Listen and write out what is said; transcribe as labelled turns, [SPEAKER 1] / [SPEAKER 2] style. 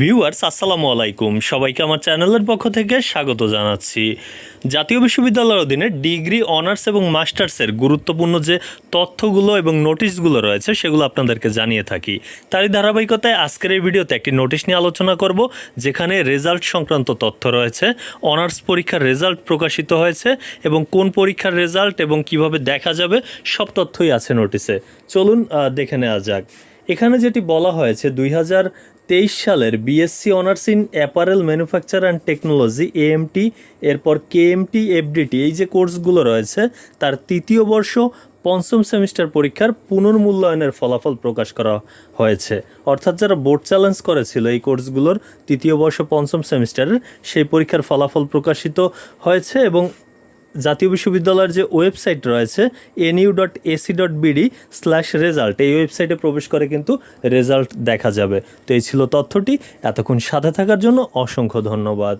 [SPEAKER 1] Viewers, আসসালামু আলাইকুম। সবাইকে আমার চ্যানেলের পক্ষ থেকে স্বাগত জানাচ্ছি। জাতীয় বিশ্ববিদ্যালয়ের অধীনে ডিগ্রি, অনার্স এবং মাস্টার্সের গুরুত্বপূর্ণ যে তথ্যগুলো এবং নোটিশগুলো রয়েছে, সেগুলো আপনাদেরকে জানিয়ে থাকি। তারই ধারাবাহিকতায় আজকের এই ভিডিওতে একটি নোটিশ নিয়ে আলোচনা করব, যেখানে রেজাল্ট সংক্রান্ত তথ্য রয়েছে, অনার্স পরীক্ষার রেজাল্ট প্রকাশিত হয়েছে এবং কোন পরীক্ষার রেজাল্ট এবং কীভাবে দেখা যাবে, সব তথ্যই আছে নোটিশে। চলুন দেখে নেওয়া যাক। এখানে যেটি বলা হয়েছে, দুই তেইশ সালের BSc honours in apparel manufacture and technology AMT এরপর কেএমটি এফডিটি এই যে কোর্সগুলো রয়েছে, তার তৃতীয় বর্ষ পঞ্চম সেমিস্টার পরীক্ষার পুনর্মূল্যায়নের ফলাফল প্রকাশ করা হয়েছে। অর্থাৎ যারা বোর্ড চ্যালেঞ্জ করেছিল এই কোর্সগুলোর তৃতীয় বর্ষ পঞ্চম সেমিস্টারের সেই পরীক্ষার ফলাফল প্রকাশিত হয়েছে এবং জাতীয় বিশ্ববিদ্যালয়ের যে ওয়েবসাইট রয়েছে NU dot AC dot BD slash result এই ওয়েবসাইটে প্রবেশ করে কিন্তু রেজাল্ট দেখা যাবে। তো এই ছিল তথ্যটি। এতক্ষণ সাথে থাকার জন্য অসংখ্য ধন্যবাদ।